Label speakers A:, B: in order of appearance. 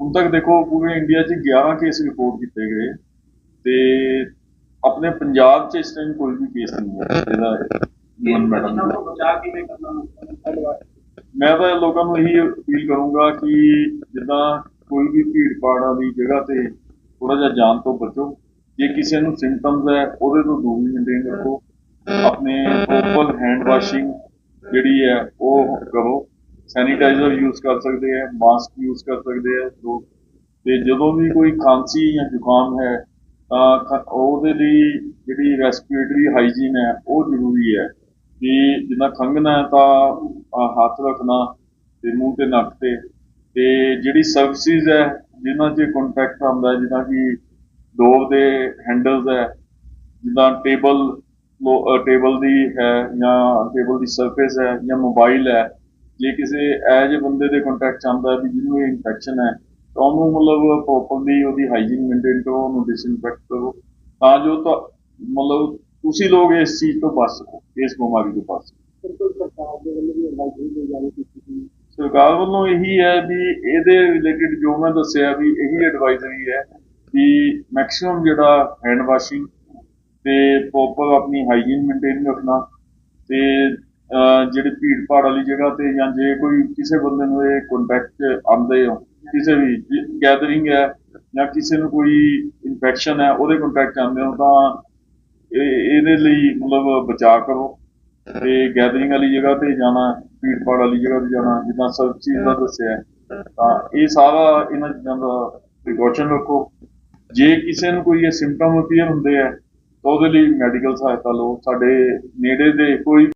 A: ਹੁਣ ਤੱਕ
B: ਦੇਖੋ ਪੂਰੇ ਇੰਡੀਆ 'ਚ 11 ਕੇਸ ਰਿਪੋਰਟ ਕੀਤੇ ਗਏ ਤੇ ਆਪਣੇ ਪੰਜਾਬ 'ਚ ਇਸ ਟਾਈਮ ਕੋਈ ਵੀ ਕੇਸ ਨਹੀਂ ਹੈ। ਇਹਦਾ ਜੀਵਨ ਮੈਡਮ ਮੈਂ ਤਾਂ ਲੋਕਾਂ ਨੂੰ ਇਹੀ ਅਪੀਲ ਕਰੂੰਗਾ ਕਿ ਜਿੱਦਾਂ ਕੋਈ ਵੀ ਭੀੜ ਭਾੜਾਂ ਦੀ ਜਗ੍ਹਾ ਤੇ ਥੋੜਾ ਜਿਹਾ ਜਾਣ ਤੋਂ ਬਚੋ। ਜੇ ਕਿਸੇ ਨੂੰ ਸਿੰਪਟਮਸ ਹੈ, ਉਹਦੇ ਤੋਂ ਦੂਰੀ ਮੇਨਟੇਨ ਰੱਖੋ। ਆਪਣੇ ਪ੍ਰੋਪਰ ਹੈਂਡ ਵਾਸ਼ਿੰਗ ਜਿਹੜੀ ਹੈ, ਉਹ ਕਰੋ। ਸੈਨੀਟਾਈਜ਼ਰ ਯੂਜ਼ ਕਰ ਸਕਦੇ ਹੈ ਮਾਸਕ ਯੂਜ਼ ਕਰ ਸਕਦੇ ਹੈ ਲੋਕ। ਤੇ ਜਦੋਂ ਵੀ ਕੋਈ ਖਾਂਸੀ ਜਾਂ ਜ਼ੁਕਾਮ ਹੈ, ਤਾਂ ਖ- ਉਹਦੇ ਲਈ ਜਿਹੜੀ ਰੈਸਪੀਰੇਟਰੀ ਹਾਈਜੀਨ ਹੈ, ਉਹ ਜ਼ਰੂਰੀ ਹੈ। ਕਿ ਜਿੱਦਾਂ ਖੰਘਣਾ ਤਾਂ ਹੱਥ ਰੱਖਣਾ ਤੇ ਮੂੰਹ ਤੇ ਨੱਕ ਤੇ। ਤੇ ਜਿਹੜੀ ਸਰਵਿਸਿਜ਼ ਹੈ ਜਿਨ੍ਹਾਂ 'ਚ ਕੰਟੈਕਟ ਆਉਂਦਾ ਜਿੱਦਾਂ ਕਿ ਡੋਰ ਦੇ ਹੈਂਡਲਸ ਹੈ ਜਿੱਦਾਂ ਟੇਬਲ ਟੇਬਲ ਦੀ ਹੈ ਜਾਂ ਟੇਬਲ ਦੀ ਸਰਫੇਸ ਹੈ ਜਾਂ ਮੋਬਾਈਲ ਹੈ ਜੇ ਕਿਸੇ ਐਜ ਬੰਦੇ ਦੇ ਕੰਟੈਕਟ ਆਉਂਦਾ ਹੈ ਵੀ ਜਿਹਨੂੰ ਇਹ ਇਨਫੈਕਸ਼ਨ ਹੈ ਤਾਂ ਉਹਨੂੰ ਮਤਲਬ ਪ੍ਰੋਪਰਲੀ ਉਹਦੀ ਹਾਈਜੀਨ ਮੇਨਟੇਨ ਕਰੋ ਉਹਨੂੰ ਡਿਸਇਨਫੈਕਟ ਕਰੋ ਤਾਂ ਜੋ ਤਾਂ ਮਤਲਬ ਤੁਸੀਂ ਲੋਕ ਇਸ ਚੀਜ਼ ਤੋਂ ਬਚ ਸਕੋ ਇਸ ਬਿਮਾਰੀ ਤੋਂ ਬਚ ਸਕੋ।
A: ਸਰਕਾਰ ਵੱਲੋਂ
B: ਇਹੀ ਹੈ ਵੀ ਇਹਦੇ ਰਿਲੇਟਡ ਜੋ ਮੈਂ ਦੱਸਿਆ ਵੀ ਇਹੀ ਐਡਵਾਈਜ਼ਰੀ ਹੈ ਕਿ ਮੈਕਸਿਮਮ ਜਿਹੜਾ ਹੈਂਡ ਵਾਸ਼ਿੰਗ ਤੇ ਪ੍ਰੋਪਰ ਆਪਣੀ ਹਾਈਜੀਨ ਮੇਨਟੇਨ ਰੱਖਣਾ ਤੇ ਜਿਹੜੇ ਭੀੜ ਭਾੜ ਵਾਲੀ ਜਗ੍ਹਾ ਤੇ ਜਾਂ ਜੇ ਕੋਈ ਕਿਸੇ ਬੰਦੇ ਨੂੰ ਇਹ ਕੰਟੈਕਟ ਆਉਂਦੇ ਹੋ, ਕਿਸੇ ਵੀ ਗੈਦਰਿੰਗ ਹੈ ਜਾਂ ਕਿਸੇ ਨੂੰ ਕੋਈ ਇਨਫੈਕਸ਼ਨ ਹੈ, ਉਹਦੇ ਕੰਟੈਕਟ ਆਉਂਦੇ ਹੋ ਤਾਂ ਇਹਦੇ ਲਈ ਮਤਲਬ ਬਚਾਅ ਕਰੋ ਤੇ ਗੈਦਰਿੰਗ ਵਾਲੀ ਜਗ੍ਹਾ ਤੇ ਜਾਣਾ, ਭੀੜ ਭਾੜ ਵਾਲੀ ਜਗ੍ਹਾ ਤੇ ਜਾਣਾ, ਜਿੱਦਾਂ ਸਭ ਚੀਜ਼ ਦਾ ਦੱਸਿਆ ਤਾਂ ਇਹ ਸਾਰਾ ਇਹਨਾਂ ਚੀਜ਼ਾਂ ਦਾ ਪ੍ਰੀਕਾਸ਼ਨ ਰੱਖੋ। ਜੇ ਕਿਸੇ ਨੂੰ ਕੋਈ ਇਹ ਸਿੰਪਟਮ ਅਪੀਅਰ ਹੁੰਦੇ ਆ, ਤਾਂ ਉਹਦੇ ਲਈ ਮੈਡੀਕਲ ਸਹਾਇਤਾ ਲਓ। ਸਾਡੇ ਨੇੜੇ ਦੇ ਕੋਈ